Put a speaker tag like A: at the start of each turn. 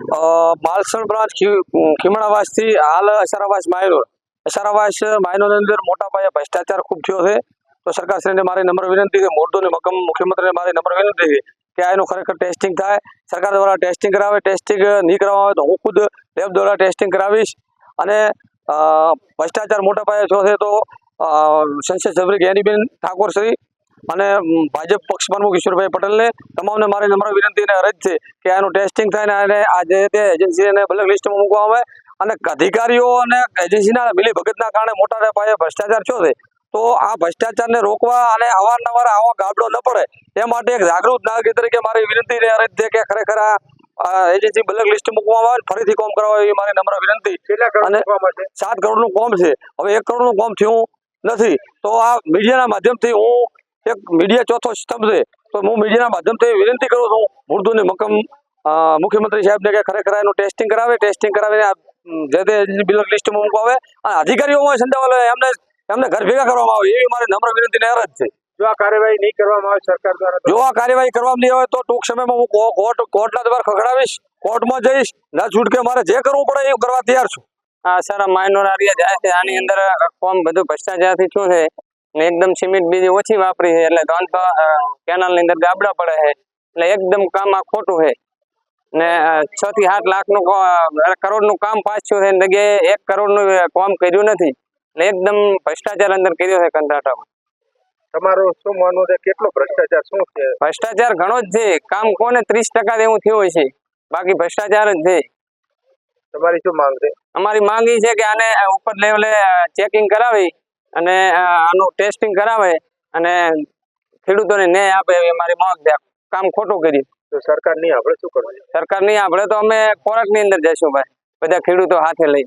A: Malsan branch ખીમણાવાસથી હાલ અસારાવાસ minor અસારાવાસ માયનોરની અંદર મોટા પાયે ભ્રષ્ટાચાર ખૂબ થયો છે. તો સરકારશ્રીને મારી નમ્ર વિનંતી છે મોરદોની મકમ મુખ્યમંત્રીને મારી નમ્ર વિનંતી છે કે આ એનું ખરેખર ટેસ્ટિંગ થાય. સરકાર દ્વારા ટેસ્ટિંગ કરાવે ટેસ્ટિંગ નહીં કરવામાં આવે તો હું ખુદ લેબ દ્વારા ટેસ્ટિંગ કરાવીશ. અને ભ્રષ્ટાચાર મોટા પાયે થયો છે તો સંસદ સભ્ય જ્ઞાનીબેન ઠાકોર શ્રી અને ભાજપ પક્ષ પ્રમુખ ઈશ્વરભાઈ પટેલને તમામને મારી નમ્ર વિનંતી અને અરજ છે કે આનું ટેસ્ટિંગ થાય અને આ જે તે એજન્સીને બ્લેક લિસ્ટમાં મૂકવામાં આવે. અને અધિકારીઓ અને એજન્સીના મિલી ભગતના કારણે મોટા પાયે ભ્રષ્ટાચાર થયો છે. તો આ ભ્રષ્ટાચારને રોકવા અને અવારનવાર આવો ગાબડો ન પડે એ માટે એક જાગૃત નાગરિક તરીકે મારી વિનંતી અરજ છે કે ખરેખર આ એજન્સી બ્લેક લિસ્ટ મૂકવામાં આવે ફરીથી કોમ કરાવવા એવી મારી નમ્ર વિનંતી. અને- સાત કરોડનું કોમ છે. હવે એક કરોડનું કોમ થયું નથી. તો આ મીડિયાના માધ્યમથી હું એક મીડિયા ચોથો સ્તંભ છે. તો હું મીડિયાના માધ્યમથી વિનંતી કરું છું મુર્દુની મકમ મુખ્યમંત્રી સાહેબને કે ખરેખર એનું ટેસ્ટિંગ કરાવે ટેસ્ટિંગ કરાવીને જે તે બિલક લિસ્ટમાં મૂકવાવે અને અધિકારીઓમાં સંડોવાયેલો એમને એમને ઘર ભેગા કરવામાં આવે એવી મારી નમ્ર વિનંતી ને અરજ છે.
B: જો આ કાર્યવાહી નહીં કરવામાં આવે સરકાર દ્વારા
A: જો આ કાર્યવાહી કરવામાં નહીં આવે તો ટૂંક સમયમાં હું કો- કોર્ટ કોર્ટના દ્વારા ખખડાવીશ કોર્ટમાં જઈશ ના છૂટકે મારે જે કરવું પડે એ કરવા તૈયાર છું.
C: આ સારા માઇનોર આરિયા જાય છે. આની અંદર કોમ બધું ભ્રષ્ટાચારથી શું છે. ને એકદમ સિમેન્ટ બીજી ઓછી વાપરી છે. એટલે ત્રણ કેનાલની અંદર ગાબડા પડે છે. એટલે એકદમ કામ આ ખોટું છે. ને છ થી સાત લાખનું કરોડનું કામ પાછું છે. ને જગ્યાએ એક કરોડનું કામ કર્યું નથી. એટલે એકદમ ભ્રષ્ટાચાર અંદર કર્યો છે કંટાટામાં
B: તમારું શું માનવું છે? કેટલો ભ્રષ્ટાચાર? શું છે?
C: ભ્રષ્ટાચાર ઘણો જ છે. કામ કોને ત્રીસ ટકા એવું થયું છે? બાકી ભ્રષ્ટાચાર જ છે.
B: તમારી શું માંગ છે?
C: અમારી માંગ છે કે આને ઉપર લેવલે ચેકિંગ કરાવી. અને આનું ટેસ્ટિંગ કરાવે અને ખેડૂતોને ન્યાય આપે એવી અમારી માંગ છે. કામ ખોટું કર્યું
B: તો સરકાર નહીં આપણે શું કરવાનું?
C: સરકાર નહીં આપણે તો અમે ખોરાકની અંદર જઈશું ભાઈ. બધા ખેડૂતો હાથે લઈ.